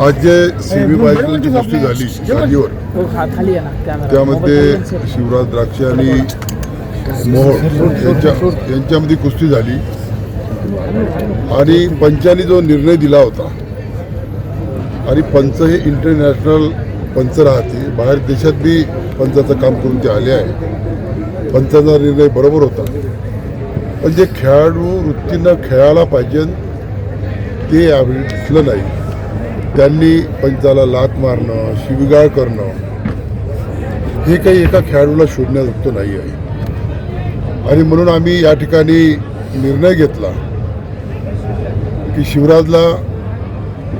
आज जे सेमी फायनलची गोष्टी झाली गादीवर त्यामध्ये शिवराज द्राक्षे आणि मोहोळ यांच्या यांच्यामध्ये कुस्ती झाली. आणि पंचांनी जो निर्णय दिला होता आणि पंच हे इंटरनॅशनल पंच राहते बाहेर देशात बी पंचाचं काम करून ते आले आहे पंचाचा निर्णय बरोबर होता. पण जे खेळाडू वृत्तीनं खेळायला पाहिजे ते यावेळी दिसलं नाही. त्यांनी पंचाला लात मारणं शिवगाळ करणं हे काही एका खेळाडूला शोधण्याजोगतं नाही आहे. आणि म्हणून आम्ही या ठिकाणी निर्णय घेतला की शिवराजला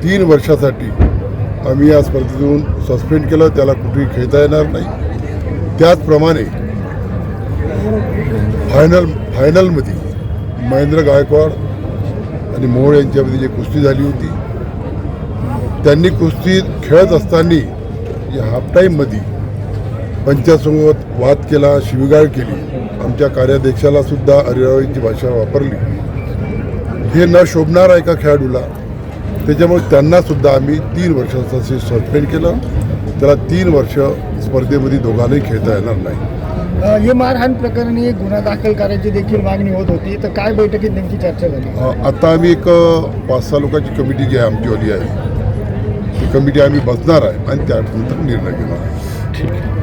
तीन वर्षासाठी आम्ही या स्पर्धेतून सस्पेंड केलं त्याला कुठेही खेळता येणार नाही. त्याचप्रमाणे फायनल फायनलमध्ये महेंद्र गायकवाड आणि मोहोळ यांच्यामध्ये जी कुस्ती झाली होती त्यांनी कुस्ती खेळत असताना या हाफ टाईममध्ये पंचासोबत वाद केला शिवीगाळ केली. आमच्या कार्याध्यक्षाला सुद्धा अरिरावीची भाषा वापरली. हे न शोभणार आहे का खेळाडूला त्याच्यामुळे त्यांना सुद्धा आम्ही तीन वर्षाचं सस्पेंड केलं. त्याला तीन वर्ष स्पर्धेमध्ये दोघांनाही खेळता येणार नाही. हे मारहाण प्रकरणी गुन्हा दाखल करायची देखील मागणी होत होती. तर काय बैठकीत नेमकी चर्चा झाली? आता आम्ही एक पाच सहा लोकांची कमिटी जी आहे आमचीवाली आहे. ती कमिटी आम्ही बसणार आहे आणि त्यानंतर निर्णय घेणार आहे.